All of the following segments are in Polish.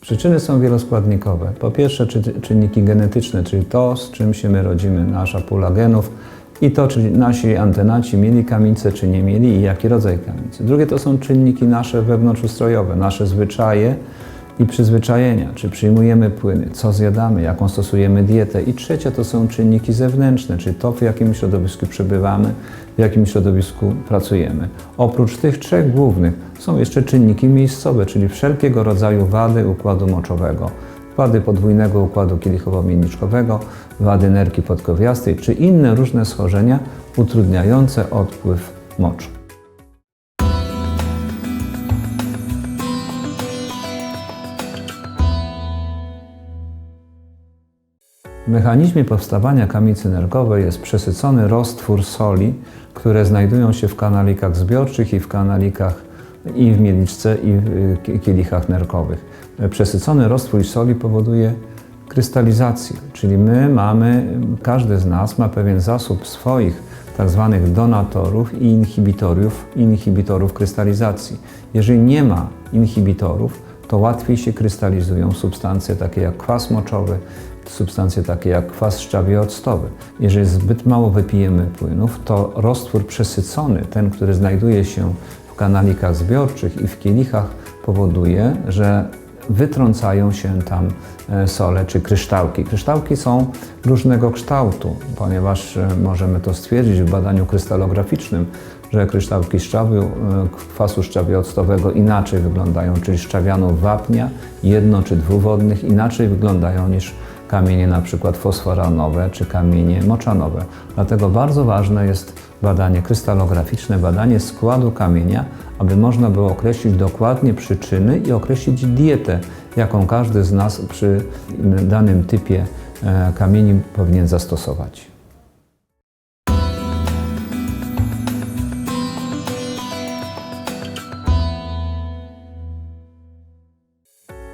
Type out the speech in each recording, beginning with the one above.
Przyczyny są wieloskładnikowe. Po pierwsze czy, czynniki genetyczne, czyli to, z czym się my rodzimy, nasza pula genów i to, czy nasi antenaci mieli kamienicę, czy nie mieli i jaki rodzaj kamienicy. Drugie to są czynniki nasze wewnątrzustrojowe, nasze zwyczaje i przyzwyczajenia, czy przyjmujemy płyny, co zjadamy, jaką stosujemy dietę. I trzecie to są czynniki zewnętrzne, czyli to, w jakim środowisku przebywamy, w jakim środowisku pracujemy. Oprócz tych trzech głównych są jeszcze czynniki miejscowe, czyli wszelkiego rodzaju wady układu moczowego, wady podwójnego układu kielichowo-miedniczkowego, wady nerki podkowiastej, czy inne różne schorzenia utrudniające odpływ moczu. W mechanizmie powstawania kamicy nerkowej jest przesycony roztwór soli, które znajdują się w kanalikach zbiorczych i w kanalikach i w miedniczce i w y, kielichach nerkowych. Przesycony roztwór soli powoduje krystalizację, czyli my mamy, każdy z nas ma pewien zasób swoich tak zwanych donatorów i inhibitorów, inhibitorów krystalizacji. Jeżeli nie ma inhibitorów, to łatwiej się krystalizują substancje takie jak kwas moczowy, substancje takie jak kwas szczawie-octowy. Jeżeli zbyt mało wypijemy płynów, to roztwór przesycony, ten, który znajduje się w kanalikach zbiorczych i w kielichach, powoduje, że wytrącają się tam e, sole czy kryształki. Kryształki są różnego kształtu, ponieważ e, możemy to stwierdzić w badaniu krystalograficznym, że kryształki szczawiu, e, kwasu szczawiooctowego inaczej wyglądają, czyli szczawianów wapnia jedno- czy dwuwodnych inaczej wyglądają niż kamienie na przykład fosforanowe czy kamienie moczanowe. Dlatego bardzo ważne jest badanie krystalograficzne, badanie składu kamienia, aby można było określić dokładnie przyczyny i określić dietę, jaką każdy z nas przy danym typie e, kamieni powinien zastosować.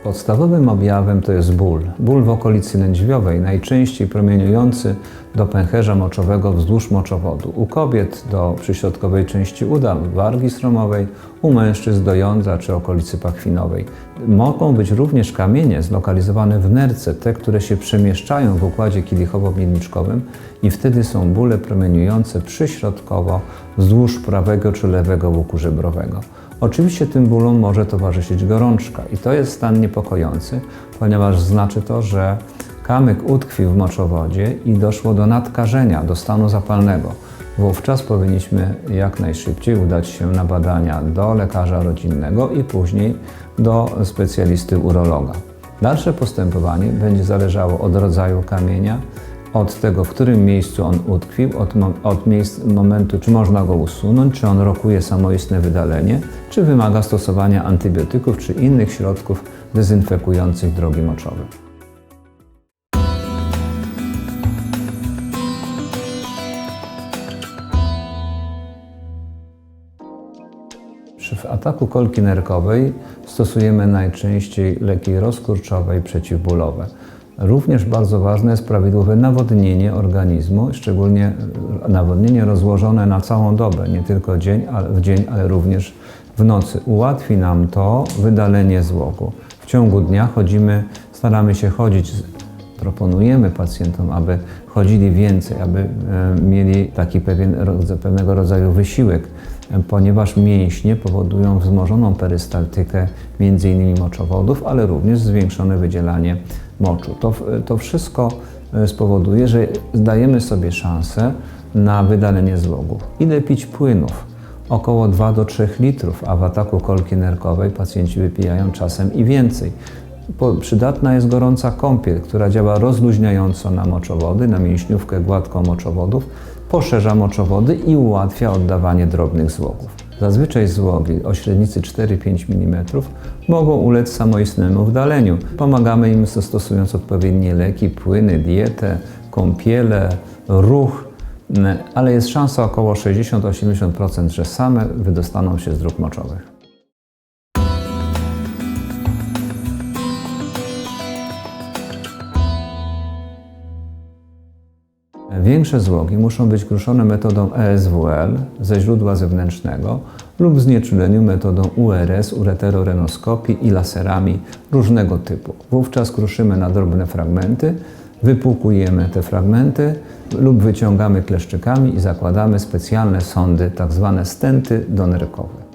Podstawowym objawem to jest ból. Ból w okolicy lędźwiowej, najczęściej promieniujący do pęcherza moczowego wzdłuż moczowodu. U kobiet do przyśrodkowej części uda, wargi stromowej, u mężczyzn do jądra czy okolicy pachwinowej. Mogą być również kamienie zlokalizowane w nerce, te, które się przemieszczają w układzie kielichowo-miedniczkowym i wtedy są bóle promieniujące przyśrodkowo wzdłuż prawego czy lewego łuku żebrowego. Oczywiście tym bólom może towarzyszyć gorączka i to jest stan niepokojący, ponieważ znaczy to, że kamyk utkwił w moczowodzie i doszło do nadkażenia, do stanu zapalnego. Wówczas powinniśmy jak najszybciej udać się na badania do lekarza rodzinnego i później do specjalisty urologa. Dalsze postępowanie będzie zależało od rodzaju kamienia, od tego, w którym miejscu on utkwił, od, mo od miejsc, momentu, czy można go usunąć, czy on rokuje samoistne wydalenie, czy wymaga stosowania antybiotyków, czy innych środków dezynfekujących drogi moczowe. W ataku kolki nerkowej stosujemy najczęściej leki rozkurczowe i przeciwbólowe. Również bardzo ważne jest prawidłowe nawodnienie organizmu, szczególnie nawodnienie rozłożone na całą dobę, nie tylko dzień, ale, w dzień, ale również w nocy. Ułatwi nam to wydalenie złogu. W ciągu dnia chodzimy, staramy się chodzić, proponujemy pacjentom, aby chodzili więcej, aby e, mieli taki pewien, pewnego rodzaju wysiłek, ponieważ mięśnie powodują wzmożoną perystaltykę m.in. moczowodów, ale również zwiększone wydzielanie moczu. To, to wszystko e, spowoduje, że zdajemy sobie szansę na wydalenie złogów. Ile pić płynów? Około 2 do 3 litrów, a w ataku kolki nerkowej pacjenci wypijają czasem i więcej. Przydatna jest gorąca kąpiel, która działa rozluźniająco na moczowody, na mięśniówkę gładką moczowodów, poszerza moczowody i ułatwia oddawanie drobnych złogów. Zazwyczaj złogi o średnicy 4-5 mm mogą ulec samoistnemu wdaleniu. Pomagamy im stosując odpowiednie leki, płyny, dietę, kąpiele, ruch, ale jest szansa około 60-80%, że same wydostaną się z dróg moczowych. Większe złogi muszą być kruszone metodą ESWL ze źródła zewnętrznego lub znieczuleniu metodą URS, ureterorenoskopii i laserami różnego typu. Wówczas kruszymy na drobne fragmenty, wypłukujemy te fragmenty lub wyciągamy kleszczykami i zakładamy specjalne sondy, tak zwane stenty donerkowe.